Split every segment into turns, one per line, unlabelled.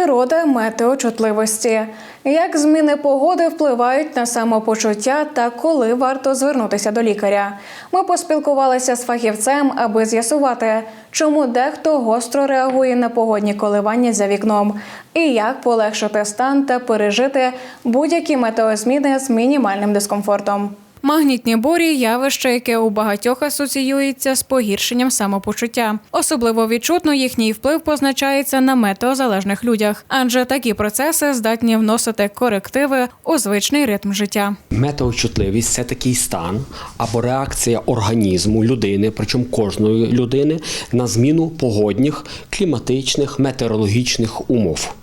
Природа метеочутливості. Як зміни погоди впливають на самопочуття та коли варто звернутися до лікаря? Ми поспілкувалися з фахівцем, аби з'ясувати, чому дехто гостро реагує на погодні коливання за вікном, і як полегшити стан та пережити будь-які метеозміни з мінімальним дискомфортом. Магнітні бурі явище, яке у багатьох асоціюється з погіршенням самопочуття. Особливо відчутно їхній вплив позначається на метеозалежних людях, адже такі процеси здатні вносити корективи у звичний ритм життя.
Метеочутливість це такий стан або реакція організму людини, причому кожної людини, на зміну погодних, кліматичних, метеорологічних умов,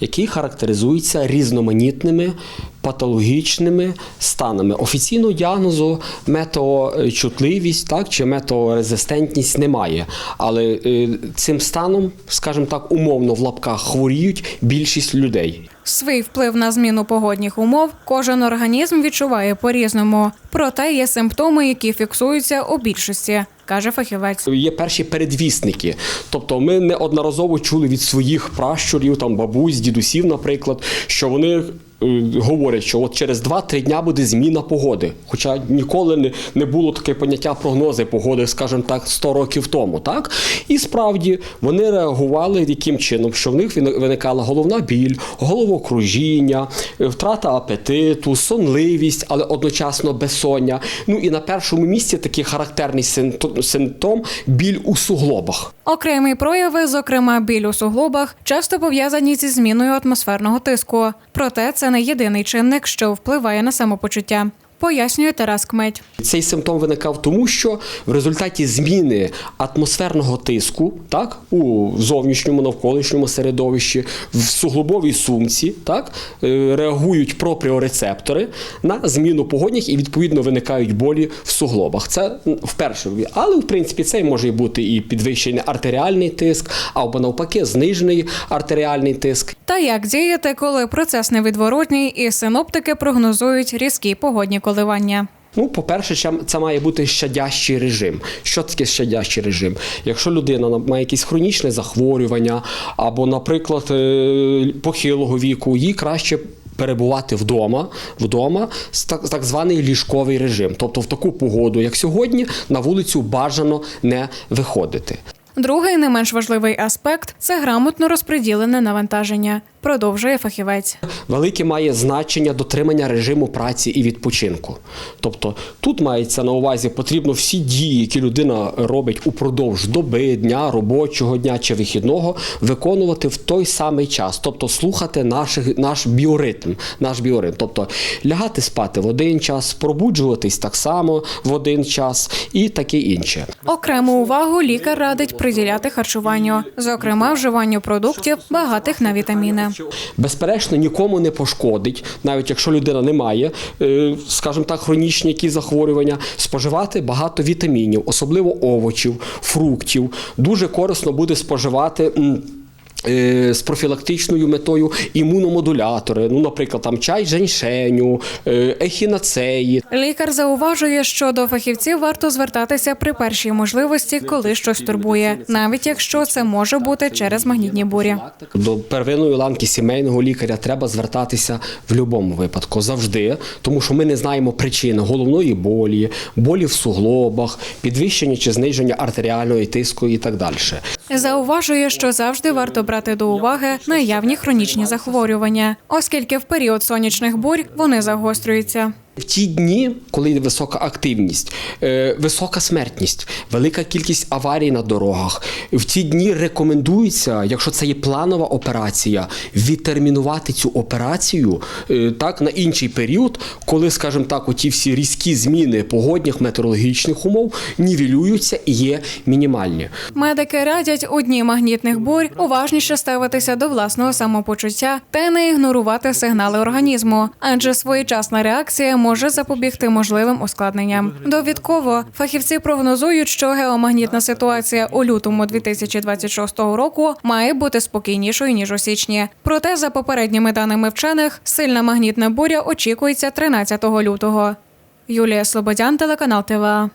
які характеризуються різноманітними патологічними станами. Офіційного діагнозу метеочутливість так, чи метеорезистентність немає. Але е, цим станом, скажімо так, умовно в лапках хворіють більшість людей.
Свій вплив на зміну погодних умов кожен організм відчуває по-різному. Проте є симптоми, які фіксуються у більшості, каже фахівець.
Є перші передвісники. Тобто ми неодноразово чули від своїх пращурів, там бабусь, дідусів, наприклад, що вони. Е, Говорять, що от через 2-3 дня буде зміна погоди. Хоча ніколи не, не було таке поняття прогнози погоди, скажімо так, 100 років тому. Так? І справді вони реагували яким чином, що в них виник- виникала головна біль, головокружіння, е, втрата апетиту, сонливість, але одночасно безсоння. Ну і на першому місці такий характерний симптом біль у суглобах.
Окремі прояви, зокрема біль у суглобах, часто пов'язані зі зміною атмосферного тиску. Проте це не єдиний чинник, що впливає на самопочуття. Пояснює Тарас Кметь.
Цей симптом виникав тому, що в результаті зміни атмосферного тиску, так, у зовнішньому навколишньому середовищі, в суглобовій сумці, так, е, реагують пропріорецептори на зміну погодних і відповідно виникають болі в суглобах. Це вперше. Але в принципі це може бути і підвищений артеріальний тиск, або навпаки, знижений артеріальний тиск.
Та як діяти, коли процес невідворотній і синоптики прогнозують різкі погодні коливання?
Ну, по-перше, це має бути щадящий режим. Що таке щадящий режим? Якщо людина має якесь хронічне захворювання, або, наприклад, е, похилого віку, їй краще. Перебувати вдома, вдома з так, так званий ліжковий режим. Тобто в таку погоду, як сьогодні, на вулицю бажано не виходити.
Другий не менш важливий аспект це грамотно розподілене навантаження, продовжує фахівець.
Велике має значення дотримання режиму праці і відпочинку. Тобто тут мається на увазі потрібно всі дії, які людина робить упродовж доби, дня, робочого дня чи вихідного, виконувати в той самий час, тобто слухати наших, наш біоритм, наш біоритм. Тобто лягати спати в один час, пробуджуватись так само в один час і таке інше.
Окрему увагу лікар радить приділяти харчуванню, зокрема вживанню продуктів, багатих на вітаміни.
Безперечно, нікому не пошкодить, навіть якщо людина не має, е, скажімо так, хронічні якісь захворювання, споживати багато вітамінів, особливо овочів, фруктів. Дуже корисно буде споживати. Е, З профілактичною метою імуномодулятори, ну, наприклад, там чай женьшеню, е, ехінацеї,
Лікар зауважує, що до фахівців варто звертатися при першій можливості, коли щось турбує, навіть якщо це може бути через магнітні бурі.
До первинної ланки сімейного лікаря треба звертатися в будь-якому випадку завжди, тому що ми не знаємо причини головної болі, болі в суглобах, підвищення чи зниження артеріальної тиску і так далі.
Зауважує, що завжди варто брати до уваги наявні хронічні захворювання, оскільки в період сонячних бурь вони загострюються.
В ті дні, коли висока активність, е, висока смертність, велика кількість аварій на дорогах, в ті дні рекомендується, якщо це є планова операція, відтермінувати цю операцію е, так на інший період, коли, скажімо так, оті всі різкі зміни погодних метеорологічних умов нівелюються і є мінімальні.
Медики радять у дні магнітних бурь уважніше ставитися до власного самопочуття та не ігнорувати сигнали організму, адже своєчасна реакція може запобігти можливим ускладненням. Довідково фахівці прогнозують, що геомагнітна ситуація у лютому 2026 року має бути спокійнішою ніж у січні. Проте, за попередніми даними вчених, сильна магнітна буря очікується 13 лютого. Юлія Слободян, телеканал ТВА.